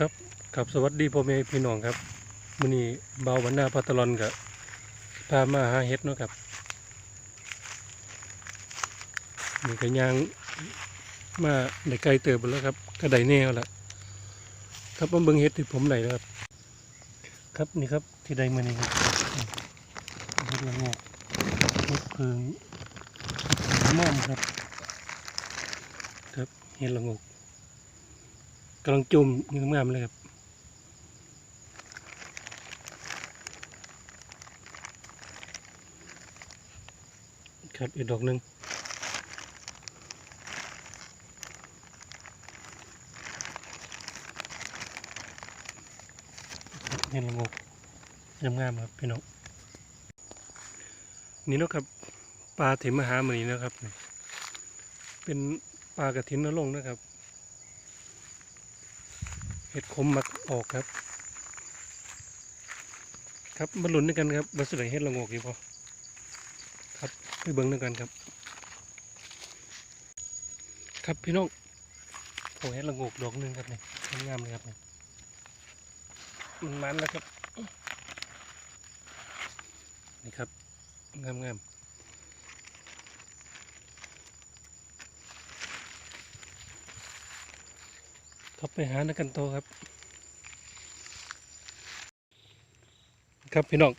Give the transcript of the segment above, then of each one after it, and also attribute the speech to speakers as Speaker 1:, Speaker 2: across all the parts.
Speaker 1: ครับครับสวัสดีพ่อแม่พี่น้องครับมื้อนี้เบาวันหน้าพัตลอนกับพามาหาเห็ดเนาะครับนี่ก็ย่างมาได้ไกลเติบไปแล้วครับก็ไดแนวล้วครับมาเบิ่งเห็ดที่ผมได้แล้วครับ ครับนี่ครับที่ได้มื้อนี้ครับเห็ดละโงกเห็ดเพิงม่อมครับ ครับเห็ดละงก กำลังจุ่มอยู่งามๆเลยครับครับอีกดอกหนึ่งเห็นละงกงามครับพี่น้องนี่นะครับปลาถิ่มมหามือนี้นะครับ เป็นปลากระถินนรงนะครับ เห็ดคมมักออกครับ ครับมาหลุนด้วยกันครับบัสดุเห็ดละงกอีกพอครับไปเบิ้งด้วยกันครับ ครับพี่น้องโอ้เห็ดละโงกดอกหนึงครับนี่งามเลยครับนี่มันมันแล้วครับนี่ครับงามงาม ๆครับไปหานักกันโตครับ ครับพี่น้อง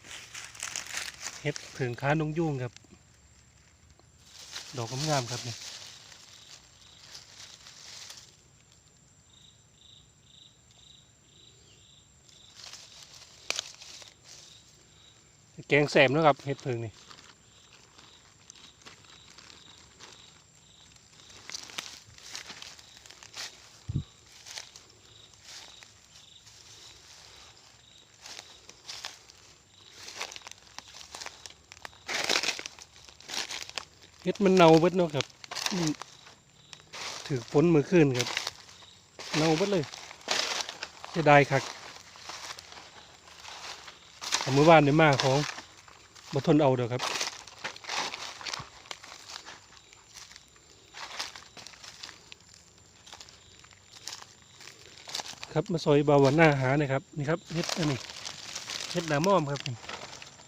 Speaker 1: เห็ดเผิงค้านงยุ่งครับ ดอกงามๆครับนี่แกงแสมนะครับเห็ดเผิงนี่ เห็ดมันเน่าเบิดเนาะครับถือฝนมือขึ้นครับ เน่าเบิดเลยจะได้คักเอามือบ้านในมาของบ่ทนเอาเด้อครับครับมาซอยบาวาน่าหานะครับนี่ครับเฮ็ดอันนี้เฮ็ดหนาม่อมครับ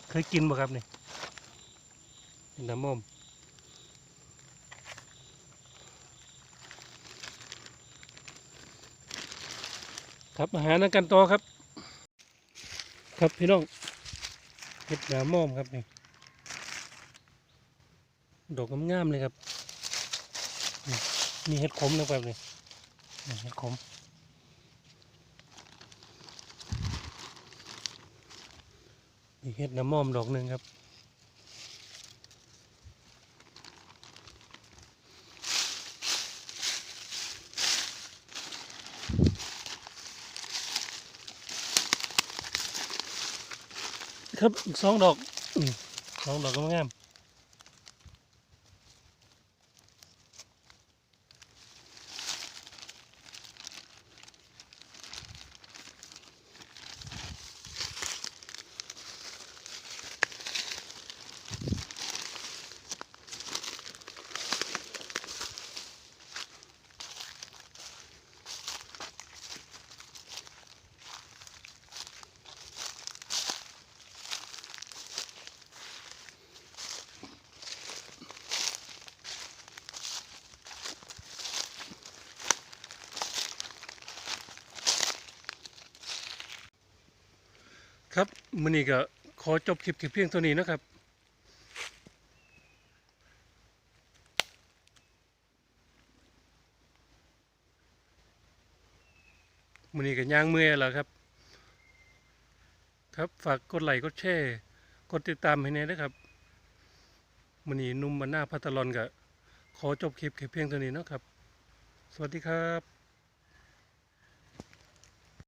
Speaker 1: เคยกินบ่ครับนี่เฮ็ดหนาม่อม ครับอาหารนักกันต่อครับ ครับพี่น้องเห็ดหนาม่อมครับนี่ดอกงามๆเลยครับมีเห็ดขมนะครับนี่เห็ดขมมีเห็ดหน้ำม่อมดอกหนึ่งครับ ครับอีกสองดอกสองดอกก็งาม ครับมื้อนี้ก็ขอจบคลิปเพียงเท่านี้นะครับมื้อนี้ก็ย่างเมื่อยแล้วครับ ครับฝากกดไลค์กดแชร์กดติดตามให้แน่นะครับมื้อนี้นุ่มบรรณาพัตลอนก็ขอจบคลิปเพียงเท่านี้นะครับ สวัสดีครับ